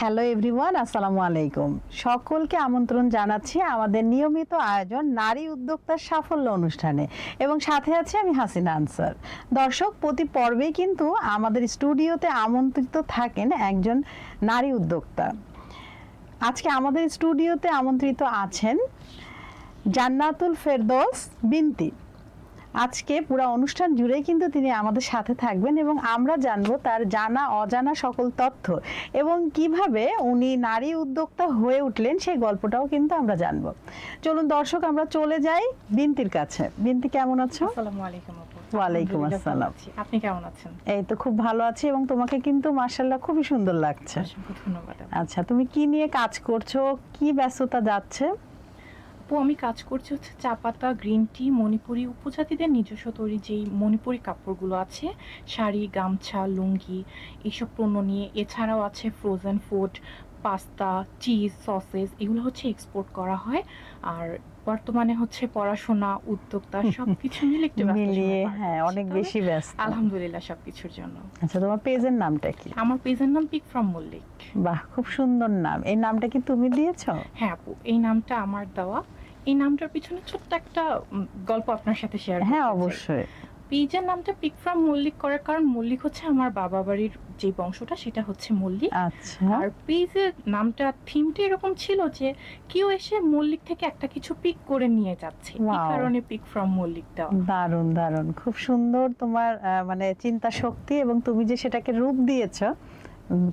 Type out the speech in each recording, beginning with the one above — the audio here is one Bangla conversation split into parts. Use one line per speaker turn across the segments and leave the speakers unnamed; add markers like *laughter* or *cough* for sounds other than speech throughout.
হ্যালো এভরিওয়ান আসসালামু আলাইকুম। সকলকে আমন্ত্রণ জানাচ্ছি আমাদের নিয়মিত আয়োজন নারী উদ্যোক্তার সাফল্য অনুষ্ঠানে। এবং সাথে আছে আমি হাসিনা আনসার। দর্শক, প্রতি পর্বেই কিন্তু আমাদের স্টুডিওতে আমন্ত্রিত থাকেন একজন নারী উদ্যোক্তা। আজকে আমাদের স্টুডিওতে আমন্ত্রিত আছেন জান্নাতুল ফেরদৌস বিনতি। আজকে পুরো অনুষ্ঠান জুড়ে কিন্তু তিনি আমাদের সাথে থাকবেন এবং আমরা জানব তার জানা অজানা সকল তথ্য এবং কীভাবে উনি নারী উদ্যোক্তা হয়ে উঠলেন সেই গল্পটাও কিন্তু আমরা জানব। চলুন দর্শক আমরা চলে যাই বিনতির কাছে। বিনতি কেমন আছো?
আসসালামু আলাইকুম
ওয়ালাইকুম আসসালাম।
আপনি কেমন আছেন?
এই তো খুব ভালো আছি এবং তোমাকে কিন্তু মার্শাল্লাহ খুবই সুন্দর লাগছে।
ধন্যবাদ
আচ্ছা তুমি কি নিয়ে কাজ করছ? কি ব্যস্ততা যাচ্ছে?
আপু আমি কাজ করছি হচ্ছে চা পাতা গ্রিন টি মণিপুরি উপজাতিদের নিজস্ব তৈরি যেই মণিপুরি কাপড়গুলো আছে শাড়ি গামছা লুঙ্গি এইসব পণ্য নিয়ে। এছাড়াও আছে frozen food pasta cheese sausages এগুলো হচ্ছে এক্সপোর্ট করা হয়। আর বর্তমানে হচ্ছে পড়াশোনা উদ্যোক্তা *laughs* সবকিছু মিলে একটু
মিলিয়ে হ্যাঁ অনেক বেশি ব্যস্ত।
আলহামদুলিল্লাহ সবকিছুর জন্য।
আচ্ছা তোমার পেজের নামটা কি?
আমার পেজের নাম পিক ফ্রম মল্লিক
বাহ খুব সুন্দর নাম। এই নামটা কি তুমি দিয়েছ?
হ্যাঁ আপু এই নামটা আমার দেওয়া। এই নামটার পিছনে ছোট্ট একটা গল্প আপনার সাথে শেয়ার
হ্যাঁ অবশ্যই।
পেজের নামটা পিক ফ্রম মল্লিক করার কারণ মল্লিক হচ্ছে আমার বাবা বাড়ির যে বংশটা সেটা হচ্ছে মল্লিক।
আচ্ছা।
আর পিজের নামটা থিমটা এরকম ছিল যে কেউ এসে মল্লিক থেকে একটা কিছু পিক করে নিয়ে যাচ্ছে। এই কারণে পিক ফ্রম মল্লিক দেওয়া।
দারুণ দারুণ। খুব সুন্দর তোমার মানে চিন্তা শক্তি এবং তুমি যে সেটাকে রূপ দিয়েছ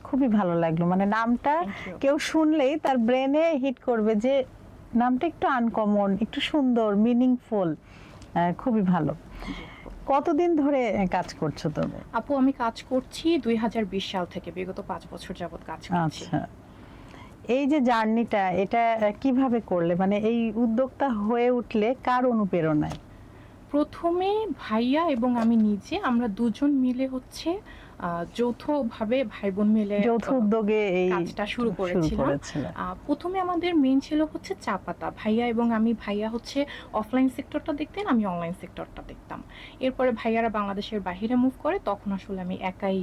খুবই ভালো লাগল। মানে নামটা কেউ শুনলেই তার ব্রেনে হিট করবে যে নামটা একটু আনকমন একটু সুন্দর মিনিংফুল খুবই ভালো। কতদিন ধরে কাজ করছ তুমি?
আপু আমি কাজ করছি দুই হাজার বিশ সাল থেকে বিগত পাঁচ বছর যাবত কাজ করছি।
আচ্ছা। এই যে জার্নিটা এটা কীভাবে করলে? মানে এই উদ্যোক্তা হয়ে উঠলে কার অনুপ্রেরণায়?
প্রথমে ভাইয়া এবং আমি নিজে আমরা দুজন মিলে হচ্ছে যৌথভাবে ভাই বোন মিলে
যৌথ উদ্যোগে এই
কাজটা শুরু করেছিলাম। প্রথমে আমাদের মেন ছিল হচ্ছে চা পাতা। ভাইয়া এবং আমি ভাইয়া হচ্ছে অফলাইন সেক্টরটা দেখতেন আমি অনলাইন সেক্টরটা দেখতাম। এরপরে ভাইয়ারা বাংলাদেশের বাইরে মুভ করে তখন আসলে আমি একাই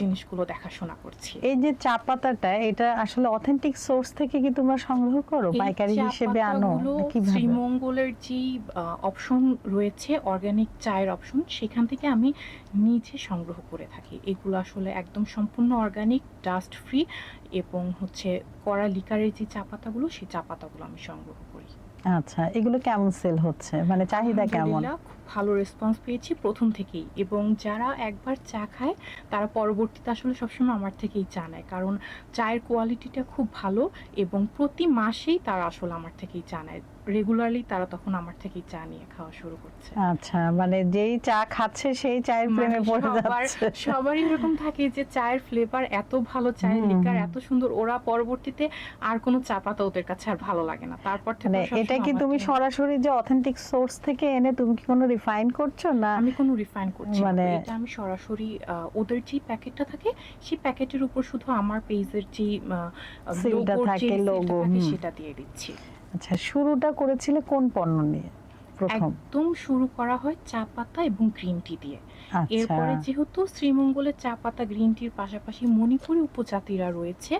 জিনিসগুলো দেখাশোনা করছি।
এই যে চা পাতাটা এটা আসলে অথেন্টিক সোর্স থেকে কি তোমরা সংগ্রহ করো? পাইকারি হিসেবে আনো কীভাবে?
শ্রীমঙ্গলের যেই অপশন রয়েছে অর্গানিক চায়ের অপশন সেখান থেকে আমি নিজে সংগ্রহ করে থাকি। এগুলো আসলে একদম সম্পূর্ণ অর্গানিক ডাস্ট ফ্রি এবং হচ্ছে কড়া লিকারের যে চা পাতাগুলো সেই চা পাতাগুলো আমি সংগ্রহ করি।
আচ্ছা এগুলো কেমন সেল হচ্ছে? মানে চাহিদা কেমন?
খুব ভালো রেসপন্স পেয়েছি প্রথম থেকেই এবং যারা একবার চা খায় তারা পরবর্তীতে আসলে সবসময় আমার থেকেই চা নেয়। কারণ চায়ের কোয়ালিটিটা খুব ভালো এবং প্রতি মাসেই তারা আসলে আমার থেকেই চা নেয়। রেগুলারলি তারা তখন আমার থেকেই চা নিয়ে খাওয়া শুরু করছে।
আচ্ছা মানে যেই চা খাচ্ছে সেই চায়ের প্রেমে
মানে
পড়ে যাচ্ছে।
সবারই এরকম থাকে যে চায়ের ফ্লেভার এত ভালো চায়ের লিকার এত সুন্দর ওরা পরবর্তীতে আর কোনো চা পাতা ওদের কাছে আর ভালো লাগে না। তারপর থেকে
মানে এটা কি তুমি সরাসরি যে অথেন্টিক সোর্স থেকে এনে তুমি কি কোনো রিফাইন করছ না?
আমি কোনো রিফাইন করছি
মানে-
এটা আমি সরাসরি ওদের যে প্যাকেটটা থাকে সেই প্যাকেটের উপর শুধু আমার পেজের যে
থাকে, হুম।
সেটা দিয়ে দিচ্ছি।
আচ্ছা শুরুটা করেছিলে কোন পণ্য নিয়ে?
একদম শুরু করা হয় চা পাতা এবং গ্রিন টি দিয়ে।
আচ্ছা।
এরপরে যেহেতু শ্রীমঙ্গলের চা পাতা গ্রিন টির পাশাপাশি মণিপুরি উপজাতিরা রয়েছে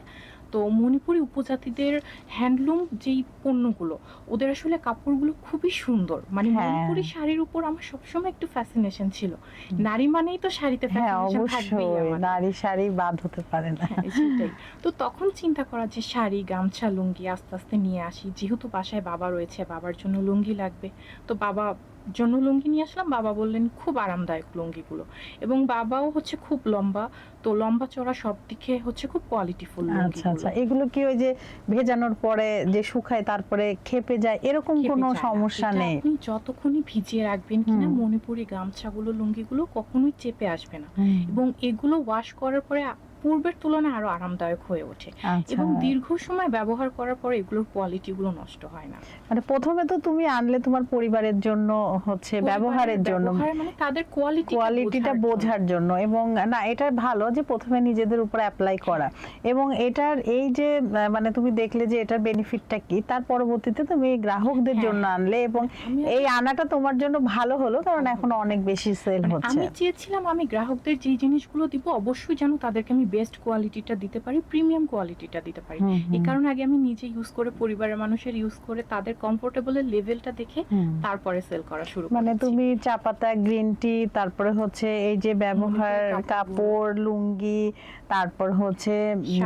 তো মণিপুরি উপজাতিদের হ্যান্ডলুম যেই পণ্যগুলো ওদের আসলে কাপড়গুলো খুবই সুন্দর। মানে
হ্যাঁ।
মণিপুরি শাড়ির উপর আমার সবসময় একটু ফ্যাসিনেশন ছিল। নারী মানেই তো শাড়িতে
হ্যাঁ
ফ্যাসিনেশন থাকবেই
নারী শাড়ি বাদ হতে পারে না।
হ্যাঁ, সেটাই। তো তখন চিন্তা করা যে শাড়ি গামছা লুঙ্গি আস্তে আস্তে নিয়ে আসি। যেহেতু বাসায় বাবা রয়েছে বাবার জন্য লুঙ্গি লাগবে। তো বাবা জন্য লুঙ্গি নিয়ে আসলাম বাবা বললেন খুব আরামদায়ক লুঙ্গিগুলো। এবং বাবাও হচ্ছে খুব লম্বা তো লম্বা চড়া সব দিকে হচ্ছে খুব কোয়ালিটিফুল
আচ্ছা আচ্ছা। এগুলো কি ওই যে ভেজানোর পরে যে শুকায় তারপরে খেপে যায় এরকম কোনো সমস্যা নেই?
আপনি যতক্ষণই ভিজিয়ে রাখবেন কিনা। মণিপুরি গামছাগুলো লুঙ্গিগুলো কখনোই চেপে আসবে না। এবং এগুলো ওয়াশ করার পরে পূর্বের তুলনায় আরও আরামদায়ক হয়ে ওঠে।
আচ্ছা।
এবং দীর্ঘ সময় ব্যবহার করার পরে এগুলোর কোয়ালিটিগুলো নষ্ট হয় না।
মানে প্রথমে তো তুমি আনলে তোমার পরিবারের জন্য হচ্ছে ব্যবহারের জন্য।
মানে তাদের কোয়ালিটি
কোয়ালিটিটা বোঝার জন্য। এবং না এটা ভালো যে প্রথমে নিজেদের উপর অ্যাপ্লাই করা। এবং এটার এই যে মানে তুমি দেখলে যে এটার বেনিফিটটা কি তার পরবর্তীতে তুমি গ্রাহকদের
হ্যাঁ।
জন্য আনলে এবং এই আনাটা তোমার জন্য ভালো হলো কারণ এখন অনেক বেশি সেল
মানে
হচ্ছে।
আমি চেয়েছিলাম আমি গ্রাহকদের যে জিনিসগুলো দিব অবশ্যই যেন তাদেরকে আমি বেস্ট কোয়ালিটিটা দিতে পারি প্রিমিয়াম কোয়ালিটিটা দিতে পারি। এই কারণে আগে আমি নিজে ইউজ করে পরিবারের মানুষের ইউজ করে তাদের কমফোর্টেবলের লেভেলটা দেখে তারপরে সেল করা শুরু
মানে তুমি চা পাতা গ্রিন টি তারপরে হচ্ছে এই যে ব্যবহার কাপড়। লুঙ্গি তারপর হচ্ছে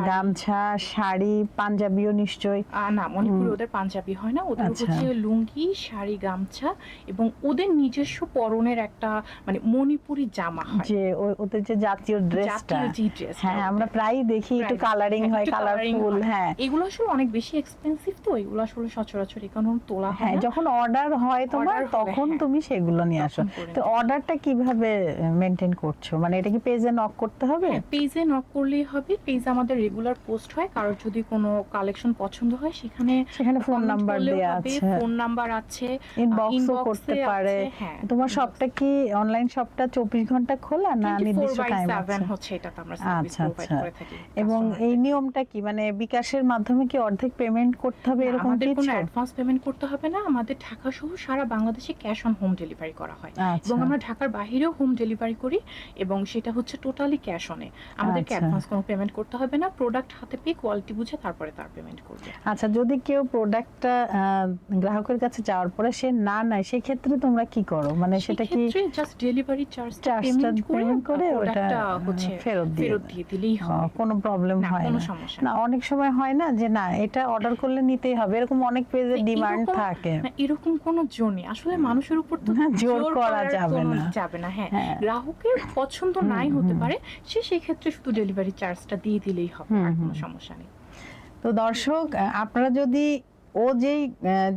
গামছা শাড়ি পাঞ্জাবিও নিশ্চয়ই।
আহ, না মণিপুরে ওদের পাঞ্জাবি হয় না ওদের
আচ্ছা।
হচ্ছে লুঙ্গি শাড়ি গামছা এবং ওদের নিজস্ব পরনের একটা মানে মণিপুরি জামা হয়।
যে ওদের যে জাতীয় ড্রেসটা
জাতীয় ড্রেস
হ্যাঁ আমরা প্রায়ই দেখি একটু কালারিং
হ্যাঁ,
হয় কালারফুল
হ্যাঁ। এগুলো আসলে অনেক বেশি এক্সপেন্সিভ তো এগুলো আসলে সচরাচর এখানে তোলা হয়
হ্যাঁ যখন অর্ডার হয় তোমার তখন
হ্যাঁ।
তুমি সেগুলো নিয়ে আসো। তো অর্ডারটা কীভাবে মেনটেন করছ? মানে এটা কি পেজে নক করতে হবে?
পেজে নক করলেই হবে। পেজে আমাদের রেগুলার পোস্ট হয়। কারোর যদি কোনো কালেকশন পছন্দ হয় সেখানে
সেখানে ফোন নাম্বার দেওয়া আছে।
ফোন নাম্বার আছে
ইনবক্সও করতে পারে। তোমার শপটা কি অনলাইন শপটা চব্বিশ ঘণ্টা খোলা না নির্দিষ্ট টাইম আছে?
হচ্ছে এটাতে আমরা সার্ভিস প্রোভাইড
আচ্ছা।
করে থাকি।
এবং এই নিয়মটা কি? মানে বিকাশের মাধ্যমে কি অর্ধেক পেমেন্ট করতে হবে এরকম
আমাদের কোনো অ্যাডভান্স পেমেন্ট করতে হবে না। আমাদের ঢাকা সহ সারা বাংলাদেশে ক্যাশ অন হোম ডেলিভারি করা হয়।
আচ্ছা।
এবং আমরা ঢাকার বাইরেও হোম ডেলিভারি করি এবং সেটা হচ্ছে টোটালি ক্যাশ অনে আমাদেরকে
আচ্ছা।
অ্যাডভান্স কোনো পেমেন্ট করতে হবে না। প্রোডাক্ট হাতে পেয়ে কোয়ালিটি বুঝে তারপরে তার পেমেন্ট করবে।
আচ্ছা যদি কেউ প্রোডাক্টটা গ্রাহকের কাছে যাওয়ার পরে সে না নেয় সেই ক্ষেত্রে তোমরা কি করো? মানে সেটা কি
জাস্ট ডেলিভারি চার্জটা
চার্জটা
পেমেন্ট করে
ওটা
হচ্ছে
ফেরত। দিয়ে
দিলেই হবে
কোনো প্রবলেম হয়
কোনো সমস্যা
না অনেক সময় হয় না যে না এটা অর্ডার করলে নিতেই হবে। এরকম অনেক পেজে ডিমান্ড থাকে।
এরকম কোনো নেই। আসলে মানুষের উপর তো
জোর করা যাবে না।
যাবে না হ্যাঁ।
হ্যাঁ।
গ্রাহকের পছন্দ নাই হতে পারে সে সেক্ষেত্রে শুধু ডেলিভারি চার্জটা দিয়ে দিলেই হবে আর কোনো সমস্যা নেই।
তো দর্শক আপনারা যদি ও যেই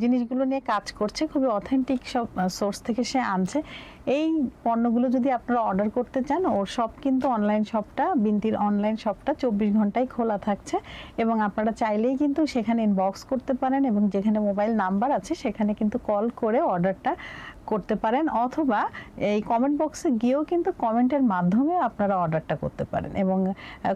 জিনিসগুলো নিয়ে কাজ করছে, খুবই অথেন্টিক সব সোর্স থেকে সে আনছে, এই পণ্যগুলো যদি আপনারা অর্ডার করতে চান, ওর সব কিন্তু অনলাইন শপটা বিনতির অনলাইন শপটা চব্বিশ ঘন্টায় খোলা থাকছে এবং আপনারা চাইলেই কিন্তু সেখানে ইনবক্স করতে পারেন এবং যেখানে মোবাইল নাম্বার আছে, সেখানে কিন্তু কল করে অর্ডারটা করতে পারেন অথবা এই কমেন্ট বক্সে গিয়েও কিন্তু কমেন্টের মাধ্যমে আপনারা অর্ডারটা করতে পারেন। এবং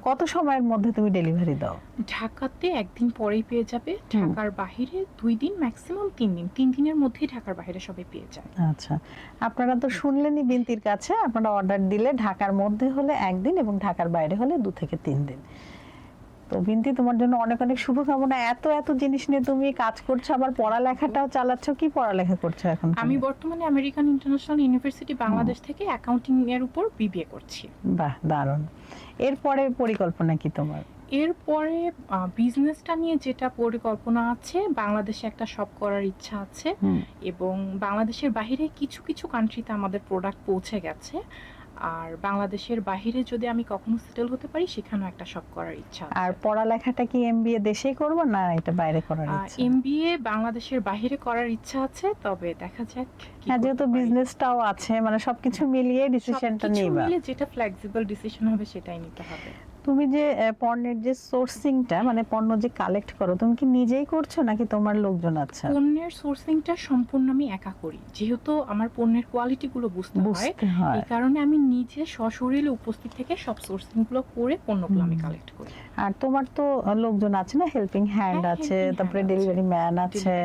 কত সময়ের মধ্যে তুমি ডেলিভারি দাও?
ঢাকাতে একদিন পরেই পেয়ে যাবে। ঢাকার বাইরে দুই দিন ম্যাক্সিমাম তিন দিন। তিন দিনের মধ্যেই ঢাকার বাইরে সবাই পেয়ে যায়।
আচ্ছা। আপনারা তো শুনলেনই বিনতির কাছে। আপনারা অর্ডার দিলে ঢাকার মধ্যে হলে একদিন এবং ঢাকার বাইরে হলে দু থেকে তিন দিন। তো বিনতি তোমার জন্য অনেক অনেক শুভকামনা। এত এত জিনিস নিয়ে তুমি কাজ করছ আবার পড়ালেখাটাও চালাচ্ছ কি পড়ালেখা করছ এখন
আমি বর্তমানে আমেরিকান ইন্টারন্যাশনাল ইউনিভার্সিটি বাংলাদেশ থেকে অ্যাকাউন্টিং এর উপর বিবিএ করছি।
বাহ দারুণ। এরপরে পরিকল্পনা কি তোমার?
এরপরে বিজনেসটা নিয়ে যেটা পরিকল্পনা আছে বাংলাদেশে একটা শপ করার ইচ্ছা আছে এবং বাংলাদেশের বাইরে কিছু কিছু কান্ট্রিতে আমাদের প্রোডাক্ট পৌঁছে গেছে। আর বাংলাদেশের বাহিরে যদি আমি কখনো সেটেল হতে পারি সেখানেও একটা শপ করার ইচ্ছা
আর পড়ালেখাটা কি এমবিএ দেশেই করব না এটা বাইরে করার ইচ্ছা?
এমবিএ বাংলাদেশের বাইরে করার ইচ্ছা আছে তবে দেখা যাক
হ্যাঁ যেহেতু। বিজনেসটাও আছে মানে সবকিছু মিলিয়ে ডিসিশনটা
সবকিছু
নিবা।
মিলে যেটা ফ্লেক্সিবল ডিসিশন হবে সেটাই নিতে হবে।
তুমি যে পণ্যের যে সোর্সিংটা মানে পণ্য যে কালেক্ট করো তুমি কি নিজেই করছ নাকি তোমার লোকজন আছে?
পণ্যের সোর্সিংটা সম্পূর্ণ আমি একা করি। যেহেতু আমার পণ্যের কোয়ালিটি গুলো বুঝতে হয় এই কারণে আমি নিজে সশরীরে উপস্থিত থেকে সব সোর্সিংগুলো করে পণ্যগুলো আমি কালেক্ট করি।
আর তোমার তো লোকজন আছে না? হেল্পিং হ্যান্ড
হ্যাঁ,
আছে তারপরে ডেলিভারি ম্যান আছে।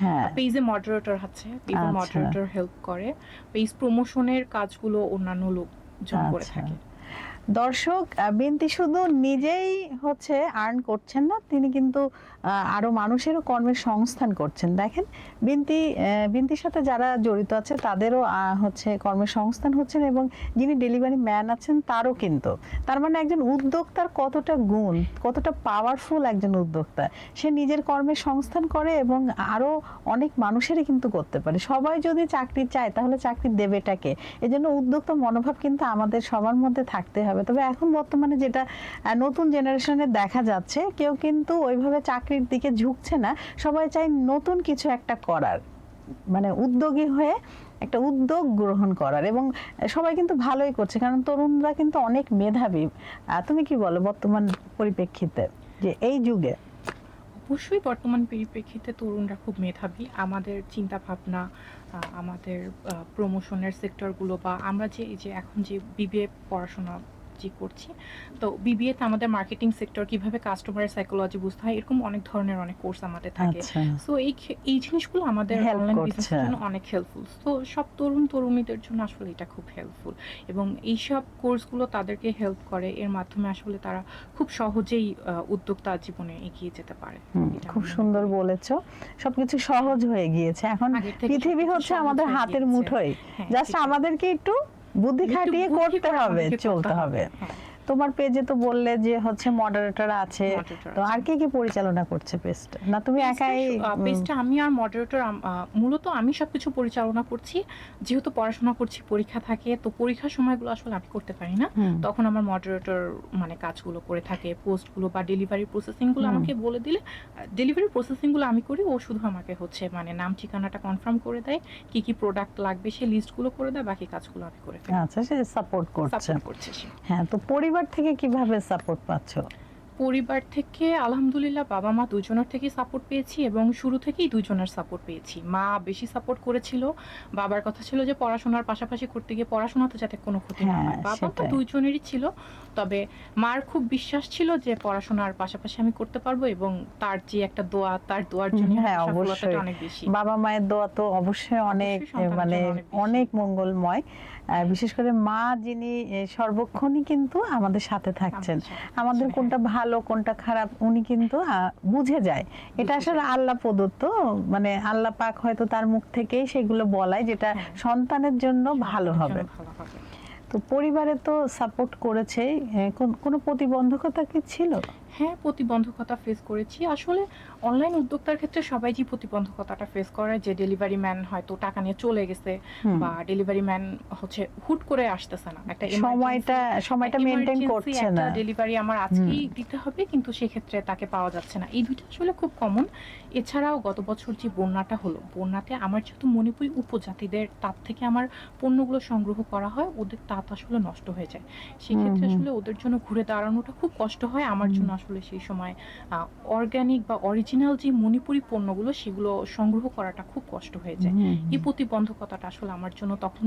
হ্যাঁ।
পেজে মডারেটর আছে। পেজে। মডারেটর হেল্প করে। পেজ প্রমোশনের কাজগুলো অন্যান্য লোকজন করে
আচ্ছা।
থাকে।
দর্শক বিনতি শুধু নিজেই হচ্ছে আর্ন করছেন না তিনি কিন্তু আহ, আরও মানুষেরও কর্মের সংস্থান করছেন। দেখেন বিনতি বিনতির সাথে যারা জড়িত আছে তাদেরও হচ্ছে কর্মের সংস্থান হচ্ছেন এবং যিনি ডেলিভারি ম্যান আছেন তারও কিন্তু। তার মানে একজন উদ্যোক্তার কতটা গুণ কতটা পাওয়ারফুল একজন উদ্যোক্তা। সে নিজের কর্মের সংস্থান করে এবং আরও অনেক মানুষেরই কিন্তু করতে পারে। সবাই যদি চাকরি চায় তাহলে চাকরি দেবেটাকে। এই জন্য উদ্যোক্তা মনোভাব কিন্তু আমাদের সবার মধ্যে থাকতে হবে। তবে এখন বর্তমানে যেটা নতুন জেনারেশনে দেখা যাচ্ছে, কেউ কিন্তু ওইভাবে চাকরির দিকে ঝুঁকছে না। সবাই চায় নতুন কিছু একটা করার। মানে উদ্যোগী হয়ে একটা উদ্যোগ গ্রহণ করার এবং সবাই কিন্তু ভালোই করছে, কারণ তরুণরা কিন্তু অনেক মেধাবী। তুমি কি বলো বর্তমান পরিপ্রেক্ষিতে যে এই যুগে?
অবশ্যই বর্তমান পরিপ্রেক্ষিতে তরুণরা খুব মেধাবী। আমাদের চিন্তা ভাবনা আমাদের প্রমোশনের সেক্টরগুলো বা আমরা যে যে এখন যে বিবিএ পড়াশোনা জি করছি। তো বিবিএ তে আমাদের মার্কেটিং সেক্টর কীভাবে কাস্টমারের সাইকোলজি বুঝতে হয় এরকম অনেক ধরনের অনেক কোর্স আমাদের থাকে।
আচ্ছা।
সো এই এই জিনিসগুলো আমাদের অনলাইন। বিজনেসের জন্য অনেক হেল্পফুল তো সব তরুণ তরুণীদের জন্য আসলে এটা খুব হেল্পফুল এবং এইসব কোর্সগুলো তাদেরকে হেল্প করে এর মাধ্যমে আসলে তারা খুব সহজেই উদ্যোক্তা জীবনে এগিয়ে যেতে পারে।
খুব সুন্দর বলেছ। সবকিছু সহজ হয়ে গিয়েছে। এখন পৃথিবী হচ্ছে আমাদের হাতের মুঠোয়।
হ্যাঁ,
জাস্ট আমাদেরকে একটু বুদ্ধি খাটিয়ে করতে হবে চলতে হবে।
হ্যাঁ,
তোমার পেজে তো বললে যে হচ্ছে মডারেটর আছে। তো আর কে কি পরিচালনা করছে পেজটা না তুমি একাই
পেজটা আমি আর মডারেটর মূলত আমি সবকিছু পরিচালনা করছি। যেহেতু পড়াশোনা করছি পরীক্ষা থাকে তো পরীক্ষার সময়গুলো আসলে আমি করতে পারি না। তখন আমার মডারেটর মানে কাজগুলো করে থাকে পোস্টগুলো বা ডেলিভারি প্রসেসিংগুলো। আমাকে বলে দিলে ডেলিভারি প্রসেসিংগুলো আমি করি ও শুধু আমাকে হচ্ছে মানে নাম ঠিকানাটা কনফার্ম করে দেয় কি কি প্রোডাক্ট লাগবে সে লিস্টগুলো করে দেয় বাকি কাজগুলো আমি করে
আচ্ছা সে সাপোর্ট করছে।
সাপোর্ট করছে সে।
হ্যাঁ তো পরিবার থেকে কীভাবে সাপোর্ট পাচ্ছ?
পরিবার থেকে আলহামদুলিল্লাহ বাবা মা দুজনের থেকেই সাপোর্ট পেয়েছি এবং শুরু থেকেই দুজনের সাপোর্ট পেয়েছি। মা বেশি সাপোর্ট করেছিল। বাবার কথা ছিল যে পড়াশোনার পাশাপাশি করতে গিয়ে পড়াশোনাতে যাতে কোনো ক্ষতি না হয়।
হ্যাঁ,
বাবা তো
সেটাই।
দুইজনেরই ছিল। তবে মার খুব বিশ্বাস ছিল যে পড়াশোনার পাশাপাশি আমি করতে পারব এবং তার যে একটা দোয়া তার দোয়ার জন্য
হ্যাঁ, অবশ্যই।
অনেক বেশি।
বাবা মায়ের দোয়া তো অবশ্যই অনেক মানে
অনেক
মঙ্গলময়। বিশেষ করে মা যিনি সর্বক্ষণই কিন্তু আমাদের সাথে থাকছেন।
আমাদের
কোনটা ভালো কোনটা খারাপ উনি কিন্তু বুঝে যায়। এটা আসলে আল্লাহ প্রদত্ত মানে আল্লাহ পাক হয়তো তার মুখ থেকেই সেগুলো বলায় যেটা
হ্যাঁ।
সন্তানের জন্য ভালো হবে।
জন্য ভালো হবে।
তো পরিবারে তো সাপোর্ট করেছে কোনো প্রতিবন্ধকতা কি ছিল?
হ্যাঁ প্রতিবন্ধকতা ফেস করেছি। আসলে অনলাইন উদ্যোক্তার ক্ষেত্রে সবাই যে প্রতিবন্ধকতাটা ফেস করে যে ডেলিভারি ম্যান হয়তো টাকা নিয়ে চলে গেছে বা ডেলিভারি ম্যান হচ্ছে হুট করে আসতেছে না একটা
সময়টা সময়টা মেনটেন করছে না।
ডেলিভারি আমার আজকেই দিতে হবে কিন্তু সেক্ষেত্রে তাকে পাওয়া যাচ্ছে না। এই দুইটা আসলে খুব কমন এছাড়াও গত বছর যে বন্যাটা হলো বন্যাতে আমার যেহেতু মণিপুরি উপজাতিদের তাপ থেকে আমার পণ্যগুলো সংগ্রহ করা হয় ওদের তাপ আসলে নষ্ট হয়ে যায়। সেক্ষেত্রে। আসলে ওদের জন্য ঘুরে দাঁড়ানোটা খুব কষ্ট হয় আমার জন্য আসলে সেই সময় অর্গানিক বা অরিজিনাল যে মণিপুরি পণ্যগুলো সেগুলো সংগ্রহ করাটা খুব কষ্ট হয়ে যায়। এই প্রতিবন্ধকতাটা আসলে আমার জন্য তখন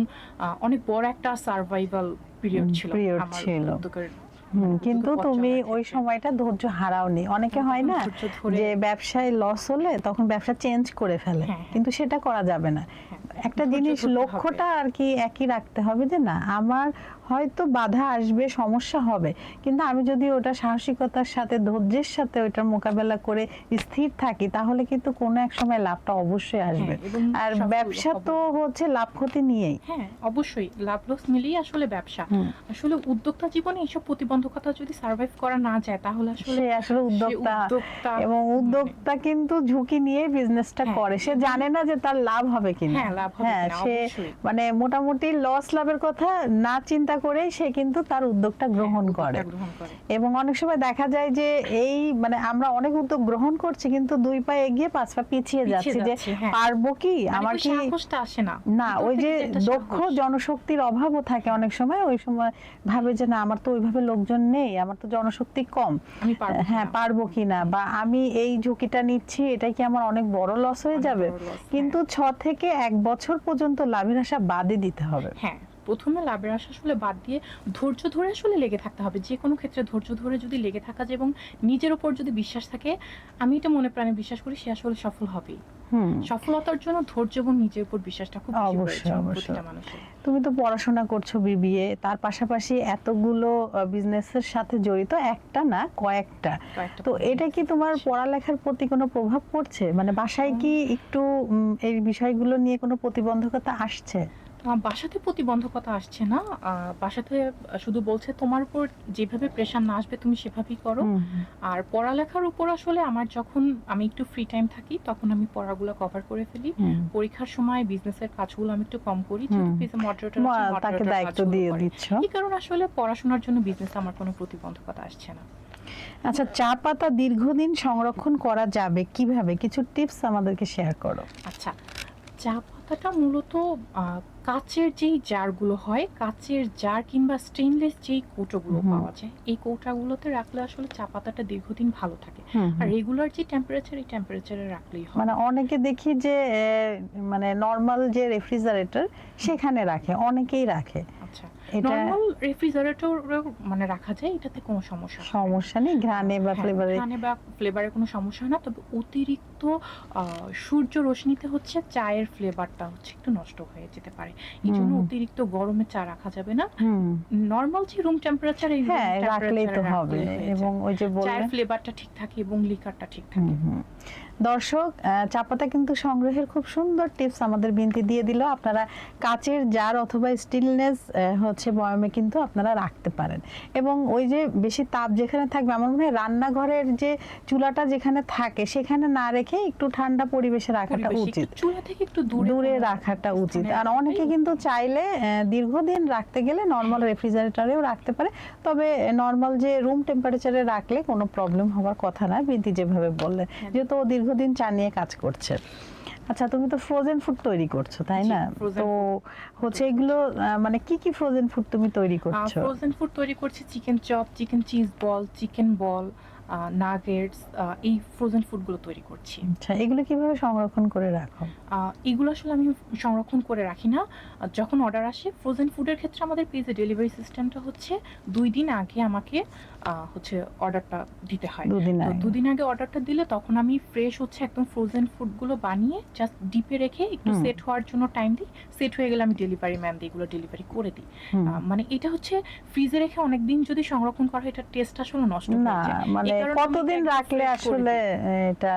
অনেক বড় একটা সার্ভাইভাল পিরিয়ড ছিল আমার
কিন্তু তুমি ওই সময়টা ধৈর্য হারাওনি অনেকে হয় না যে ব্যবসায় লস হলে তখন ব্যবসা চেঞ্জ করে ফেলে।
হ্যাঁ, হ্যাঁ।
কিন্তু সেটা করা যাবে না।
হ্যাঁ,
একটা জিনিস লক্ষ্যটা আর কি একই রাখতে হবে যে না আমার হয়তো বাধা আসবে সমস্যা হবে। কিন্তু আমি যদি ওটা সাহসিকতার সাথে ধৈর্যের সাথে ওইটার মোকাবেলা করে স্থির থাকি তাহলে কিন্তু কোনো এক সময় লাভটা অবশ্যই আসবে।
হ্যাঁ,
আর ব্যবসা তো হচ্ছে লাভ ক্ষতি নিয়েই।
হ্যাঁ অবশ্যই। লাভ লস মিলিয়ে আসলে ব্যবসা। আসলে উদ্যোক্তা জীবনে এইসব প্রতিবন্ধকতা যদি সার্ভাইভ করা না যায় তাহলে আসলে
আসলে উদ্যোক্তা। এবং
মানে-
উদ্যোক্তা কিন্তু ঝুঁকি নিয়ে বিজনেসটা
হ্যাঁ,
করে। সে জানে না যে তার লাভ হবে কিনা।
হ্যাঁ লাভ হবে
হ্যাঁ সে। মানে মোটামুটি লস লাভের কথা না চিন্তা করেই সে কিন্তু তার উদ্যোগটা গ্রহণ
হ্যাঁ,
করে।
গ্রহণ করে।
এবং অনেক সময় দেখা যায় যে এই মানে আমরা অনেক উদ্যোগ গ্রহণ করছি কিন্তু দুই পা এগিয়ে পাঁচ পা পিছিয়ে যাচ্ছি যে
হ্যাঁ।
পারব কি?
মানে
আমার কি
আসে না।
না ওই যে দক্ষ জনশক্তির অভাবও থাকে অনেক সময়। ওই সময় ভাবে যে না আমার তো ওইভাবে লোকজন নেই আমার তো জনশক্তি কম।
পারব
হ্যাঁ। পারব কিনা? বা আমি এই ঝুঁকিটা নিচ্ছি এটা কি আমার অনেক বড় লস হয়ে যাবে? কিন্তু ছ থেকে এক বছর পর্যন্ত লাভের আশা বাদই দিতে হবে।
হ্যাঁ প্রথমে লাভের আশা আসলে বাদ দিয়ে ধৈর্য ধরে আসলে লেগে থাকতে হবে। যে কোনো ক্ষেত্রে ধৈর্য ধরে যদি লেগে থাকা যায় এবং নিজের ওপর যদি বিশ্বাস থাকে আমি এটা মনে প্রাণে বিশ্বাস করি সে আসলে সফল হবেই। সফলতার জন্য ধৈর্য এবং নিজের উপর বিশ্বাসটা খুব
অবশ্যই, অবশ্যই। তুমি তো পড়াশোনা করছ বিবিএ তার পাশাপাশি এতগুলো বিজনেসের সাথে জড়িত একটা না কয়েকটা। তো এটা কি তোমার পড়ালেখার প্রতি কোনো প্রভাব পড়ছে? মানে বাসায় কি একটু এই বিষয়গুলো নিয়ে কোনো প্রতিবন্ধকতা আসছে?
বাসাতে প্রতিবন্ধকতা আসছে না? বাসাতে শুধু বলছে তোমার উপর যেভাবে প্রেশার না আসবে তুমি সেভাবেই করো। আর পড়ালেখার উপর আসলে আমার যখন আমি একটু ফ্রি টাইম থাকি তখন আমি পড়াগুলো কভার করে ফেলি। পরীক্ষার সময় বিজনেসের কাজগুলো আমি একটু কম করি মডারেটর
তাকে দায়িত্ব দিয়ে দিচ্ছ।
এই কারণে আসলে পড়াশোনার জন্য বিজনেস আমার কোনো প্রতিবন্ধকতা আসছে না।
আচ্ছা চা পাতা দীর্ঘদিন সংরক্ষণ করা যাবে কীভাবে? কিছু টিপস আমাদেরকে শেয়ার করো।
আচ্ছা চা পাতাটা মূলত কাচের যেই জারগুলো হয় কাচের জার কিংবা স্টেনলেস যেই কৌটোগুলো। পাওয়া যায় এই কৌটাগুলোতে রাখলে আসলে চা পাতাটা দীর্ঘদিন ভালো থাকে। আর রেগুলার যে টেম্পারেচার এই টেম্পারেচারে রাখলেই হয়।
মানে অনেকে দেখি যে মানে নর্মাল যে রেফ্রিজারেটর সেখানে রাখে অনেকেই রাখে।
আচ্ছা।
এটা
রেফ্রিজারেটর মানে রাখা যায় এটাতে কোনো সমস্যা
সমস্যা নেই ঘ্রাণে বা
হ্যাঁ,
ফ্লেভারে
ঘ্রাণে বা ফ্লেভারে কোনো সমস্যা হয় না তবে অতিরিক্ত সূর্য রশ্মিতে হচ্ছে চায়ের ফ্লেভারটা হচ্ছে একটু নষ্ট হয়ে যেতে পারে। এই জন্য অতিরিক্ত গরমে চা রাখা যাবে না। নর্মাল যে রুম টেম্পারেচার এই
হ্যাঁ রাখলেই তো হবে। এবং ওই যে
চায়ের ফ্লেভারটা ঠিক থাকে এবং লিকারটা ঠিক থাকে।
দর্শক চাপাতা কিন্তু সংগ্রহের খুব সুন্দর টিপস আমাদের বিনতি দিয়ে দিল। আপনারা কাচের জার অথবা স্টিলনেস হচ্ছে বয়মে কিন্তু আপনারা রাখতে পারেন। এবং ওই যে বেশি তাপ যেখানে থাকবে আমার মনে হয় রান্নাঘরের যে চুলাটা যেখানে থাকে সেখানে না রেখে একটু ঠান্ডা পরিবেশে রাখাটা উচিত।
চুলা থেকে একটু দূরে
রাখাটা উচিত। আর অনেকে কিন্তু চাইলে দীর্ঘদিন রাখতে গেলে নর্মাল রেফ্রিজারেটরেও রাখতে পারে। তবে নর্মাল যে রুম টেম্পারেচারে রাখলে কোনো প্রবলেম হওয়ার কথা না বিনতি যেভাবে বললেন।
হ্যাঁ।
যেহেতু ও দীর্ঘদিন চা নিয়ে কাজ করছে। আচ্ছা তুমি তো ফ্রোজেন ফুড তৈরি করছ তাই না? তো হচ্ছে এগুলো মানে কি কি ফ্রোজেন ফুড তুমি তৈরি করছ?
ফ্রোজেন ফুড তৈরি করছি chicken chop chicken cheese ball chicken ball nuggets এই ফ্রোজেন ফুডগুলো তৈরি করছি।
আচ্ছা এগুলো কীভাবে সংরক্ষণ করে রাখো?
এগুলো আসলে আমি সংরক্ষণ করে রাখি না। যখন অর্ডার আসে ফ্রোজেন ফুডের ক্ষেত্রে আমাদের পেজে ডেলিভারি সিস্টেমটা হচ্ছে দুই দিন আগে আমাকে হচ্ছে অর্ডারটা দিতে হয়।
দুদিন আগে।
অর্ডারটা দিলে তখন আমি ফ্রেশ হচ্ছে একদম ফ্রোজেন ফুডগুলো বানিয়ে জাস্ট ডিপে রেখে একটু সেট হওয়ার জন্য টাইম দিই। সেট হয়ে গেলে আমি ডেলিভারি ম্যান দিই এগুলো ডেলিভারি করে দিই। মানে এটা হচ্ছে ফ্রিজে রেখে অনেক দিন যদি সংরক্ষণ করা হয় এটার টেস্ট আসলে নষ্ট
না
হয়ে যায়।
মানে কতদিন রাখলে আসলে এটা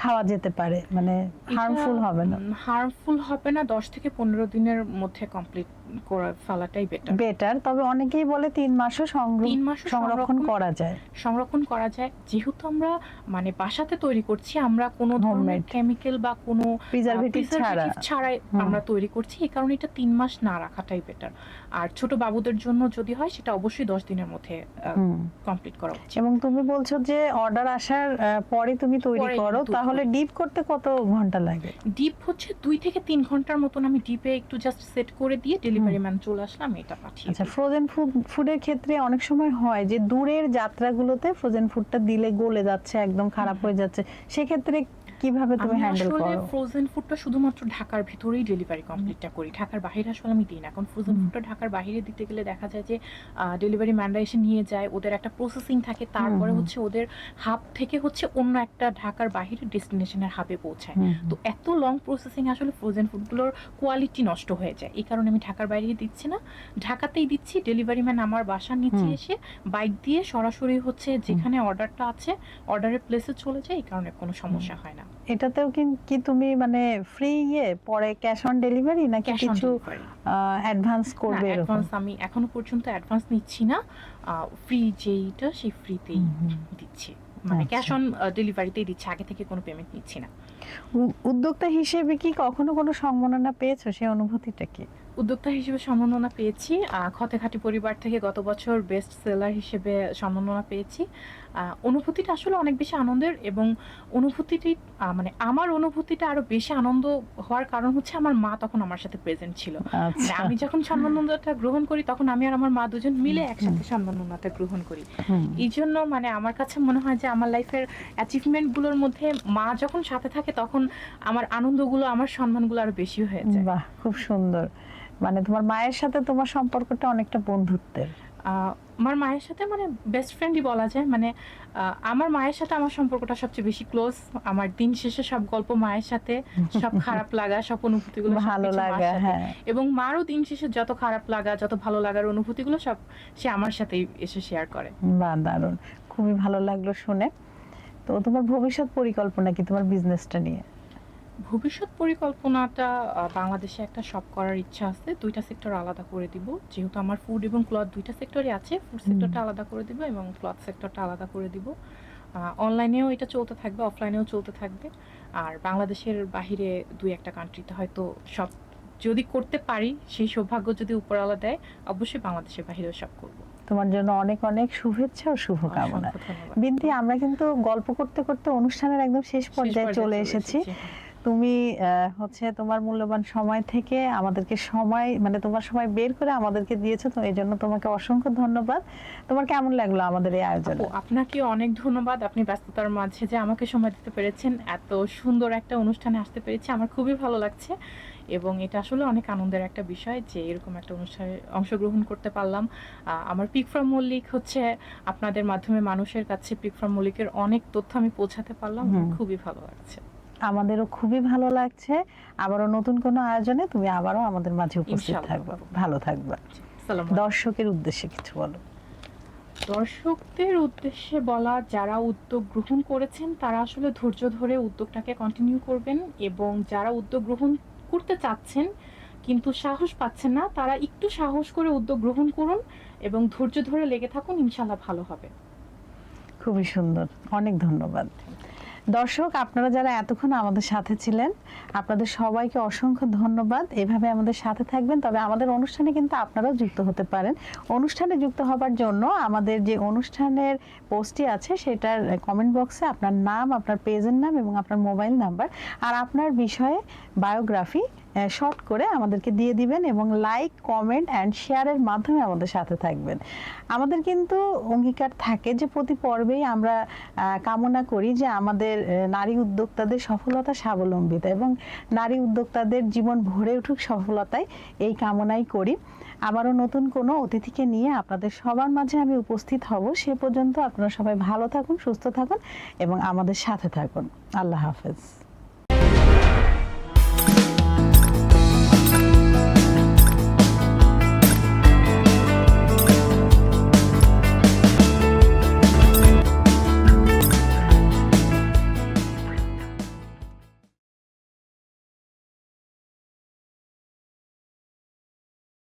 খাওয়া যেতে পারে? মানে হার্মফুল হবে না?
হার্মফুল হবে না। দশ থেকে পনেরো দিনের মধ্যে কমপ্লিট করে ফেলাটাই বেটার
বেটার তবে অনেকেই বলে তিন মাসও
তিন মাসও
সংরক্ষণ করা যায়।
সংরক্ষণ করা যায়। যেহেতু আমরা মানে বাসাতে তৈরি করছি আমরা কোনো ধরনের. কেমিক্যাল বা কোনো
প্রিজারভেটিভ ছাড়া।
ছাড়াই আমরা তৈরি করছি। এই কারণে এটা তিন মাস না রাখাটাই বেটার আর ছোট বাবুদের জন্য যদি হয় সেটা অবশ্যই দশ দিনের মধ্যে। কমপ্লিট করা উচিত।
এবং তুমি বলছো যে অর্ডার আসার পরে তুমি তৈরি করো তাহলে ডিপ করতে কত ঘণ্টা লাগে?
ডিপ হচ্ছে দুই থেকে তিন ঘণ্টার মতন আমি ডিপে একটু জাস্ট সেট করে দিয়ে ডেলিভারি ম্যান চলে আসলাম এটা পাঠিয়ে
আচ্ছা ফ্রোজেন ফুড ফুডের ক্ষেত্রে অনেক সময় হয় যে দূরের যাত্রাগুলোতে ফ্রোজেন ফুডটা দিলে গলে যাচ্ছে একদম খারাপ হয়ে যাচ্ছে। সেক্ষেত্রে কীভাবে তুমি হ্যান্ডেল
আসলে
করো?
ফ্রোজেন ফুডটা শুধুমাত্র ঢাকার ভিতরেই ডেলিভারি কমপ্লিটটা করি। ঢাকার বাইরে আসলে আমি দিই না। এখন ফ্রোজেন ফুডটা ঢাকার বাইরে দিতে গেলে দেখা যায় যে ডেলিভারি ম্যানরা এসে নিয়ে যায় ওদের একটা প্রসেসিং থাকে তারপরে হচ্ছে ওদের হাব থেকে হচ্ছে অন্য একটা ঢাকার বাইরে ডেস্টিনেশনের হাবে পৌঁছায়। তো এত লং প্রসেসিং আসলে ফ্রোজেন ফুডগুলোর কোয়ালিটি নষ্ট হয়ে যায়। এই কারণে আমি ঢাকার বাইরে দিচ্ছি না। ঢাকাতেই দিচ্ছি ডেলিভারি ম্যান আমার বাসার নিচে এসে বাইক দিয়ে সরাসরি হচ্ছে যেখানে অর্ডারটা আছে অর্ডারের প্লেসে চলে যায় এই কারণে কোনো সমস্যা হয় না।
এটাতেও কি তুমি মানে ফ্রি ইয়ে পরে ক্যাশ অন ডেলিভারি নাকি কিছু অ্যাডভান্স করবে
অ্যাডভান্স আমি এখনও পর্যন্ত অ্যাডভান্স নিচ্ছি না। ফ্রি যেইটা সেই ফ্রিতেই। দিচ্ছি। মানে। ক্যাশ অন ডেলিভারিতেই দিচ্ছি আগে থেকে কোনো পেমেন্ট নিচ্ছি না।
উদ্যোক্তা হিসেবে কি কখনো কোনো সম্মাননা পেয়েছ? সেই অনুভূতিটা কি?
উদ্যোক্তা হিসেবে সম্মাননা পেয়েছি। আহ, খতে খাঁটি পরিবার থেকে গত বছর বেস্ট সেলার হিসেবে সম্মাননা পেয়েছি। অনুভূতিটা আসলে অনেক বেশি আনন্দের এবং অনুভূতিটি মানে আমার অনুভূতিটা আরও বেশি আনন্দ হওয়ার কারণ হচ্ছে আমার মা তখন আমার সাথে প্রেজেন্ট ছিল। মানে
আচ্ছা
আমি যখন সম্মাননাটা গ্রহণ করি তখন আমি আর আমার মা দুজন মিলে একসাথে সম্মাননাটা গ্রহণ করি। এই জন্য মানে আমার কাছে মনে হয় যে আমার লাইফের অ্যাচিভমেন্টগুলোর মধ্যে মা যখন সাথে থাকে তখন আমার আনন্দগুলো আমার সম্মানগুলো আরও বেশি হয়ে যায়।
বাহ খুব সুন্দর। মানে তোমার মায়ের সাথে তোমার সম্পর্কটা অনেকটা বন্ধুত্বের।
আহ, আমার মায়ের সাথে মানে বেস্ট ফ্রেন্ডই বলা যায়। মানে আমার মায়ের সাথে আমার সম্পর্কটা সবচেয়ে বেশি ক্লোজ আমার দিন শেষে সব গল্প মায়ের সাথে সব *laughs* খারাপ লাগা সব অনুভূতিগুলো
ভালো
মার
লাগা হ্যাঁ।
এবং মারও দিন শেষে যত খারাপ লাগা যত ভালো লাগার অনুভূতিগুলো সব সে আমার সাথেই এসে শেয়ার করে।
বা দারুণ। খুবই ভালো লাগল শুনে। তো তোমার ভবিষ্যৎ পরিকল্পনা কি তোমার বিজনেসটা নিয়ে?
ভবিষ্যৎ পরিকল্পনাটা বাংলাদেশে একটা শপ করার ইচ্ছা আছে দুইটা সেক্টর আলাদা করে দিব। যেহেতু আমার ফুড এবং ক্লথ দুইটা সেক্টরই আছে ফুড সেক্টরটা আলাদা করে দিব এবং ক্লথ সেক্টরটা আলাদা করে দিব। অনলাইনেও এটা চলতে থাকবে অফলাইনেও চলতে থাকবে। আর বাংলাদেশের বাহিরে দুই একটা কান্ট্রিতে হয়তো সব যদি করতে পারি সেই সৌভাগ্য যদি উপরওয়ালা দেয় অবশ্যই বাংলাদেশের বাহিরেও সব করব।
তোমার জন্য অনেক অনেক শুভেচ্ছা ও শুভকামনা। বিনতি আমরা কিন্তু গল্প করতে করতে অনুষ্ঠানের একদম শেষ পর্যায়ে চলে এসেছি। তুমি হচ্ছে তোমার মূল্যবান সময় থেকে আমাদেরকে সময় মানে তোমার সময় বের করে আমাদেরকে দিয়েছ তো এই জন্য তোমাকে অসংখ্য ধন্যবাদ। তোমার কেমন লাগল আমাদের এই আয়োজন?
আপনাকে অনেক ধন্যবাদ। আপনি ব্যস্ততার মাঝে যে আমাকে সময় দিতে পেরেছেন এত সুন্দর একটা অনুষ্ঠানে আসতে পেরেছি আমার খুবই ভালো লাগছে। এবং এটা আসলে অনেক আনন্দের একটা বিষয় যে এরকম একটা অনুষ্ঠানে অংশগ্রহণ করতে পারলাম। আহ, আমার পিক ফ্রম মল্লিক হচ্ছে আপনাদের মাধ্যমে মানুষের কাছে পিক ফ্রম মল্লিকের অনেক তথ্য আমি পৌঁছাতে পারলাম খুবই ভালো লাগছে।
আমাদেরও খুবই ভালো লাগছে। আবারও নতুন কোনো আয়োজনে তুমি আবারও আমাদের মাঝে উপস্থিত। থাকবে। ভালো থাকবে। দর্শকের উদ্দেশ্যে কিছু বলো।
দর্শকদের উদ্দেশ্যে বলা যারা উদ্যোগ গ্রহণ করেছেন তারা আসলে ধৈর্য ধরে উদ্যোগটাকে কন্টিনিউ করবেন এবং যারা উদ্যোগ গ্রহণ করতে চাচ্ছেন কিন্তু সাহস পাচ্ছেন না তারা একটু সাহস করে উদ্যোগ গ্রহণ করুন এবং ধৈর্য ধরে লেগে থাকুন ইনশাল্লাহ ভালো হবে।
খুবই সুন্দর। অনেক ধন্যবাদ। দর্শক, আপনারা যারা এতক্ষণ আমাদের সাথে ছিলেন, আপনাদের সবাইকে অসংখ্য ধন্যবাদ। এভাবে আমাদের সাথে থাকবেন, তবে আমাদের অনুষ্ঠানে কিন্তু আপনারাও যুক্ত হতে পারেন। অনুষ্ঠানে যুক্ত হবার জন্য আমাদের যে অনুষ্ঠানের পোস্টটি আছে, সেটার কমেন্ট বক্সে আপনার নাম, আপনার পেজের নাম এবং আপনার মোবাইল নাম্বার আর আপনার বিষয়ে বায়োগ্রাফি শর্ট করে আমাদেরকে দিয়ে দিবেন এবং লাইক কমেন্ট অ্যান্ড শেয়ারের মাধ্যমে আমাদের সাথে থাকবেন। আমাদের কিন্তু অঙ্গীকার থাকে যে প্রতি পর্বেই আমরা কামনা করি যে আমাদের নারী উদ্যোক্তাদের সফলতা স্বাবলম্বিতা এবং নারী উদ্যোক্তাদের জীবন ভরে উঠুক সফলতায় এই কামনাই করি। আবারও নতুন কোনো অতিথিকে নিয়ে আপনাদের সবার মাঝে আমি উপস্থিত হব। সে পর্যন্ত আপনারা সবাই ভালো থাকুন, সুস্থ থাকুন এবং আমাদের সাথে থাকুন। আল্লাহ হাফেজ।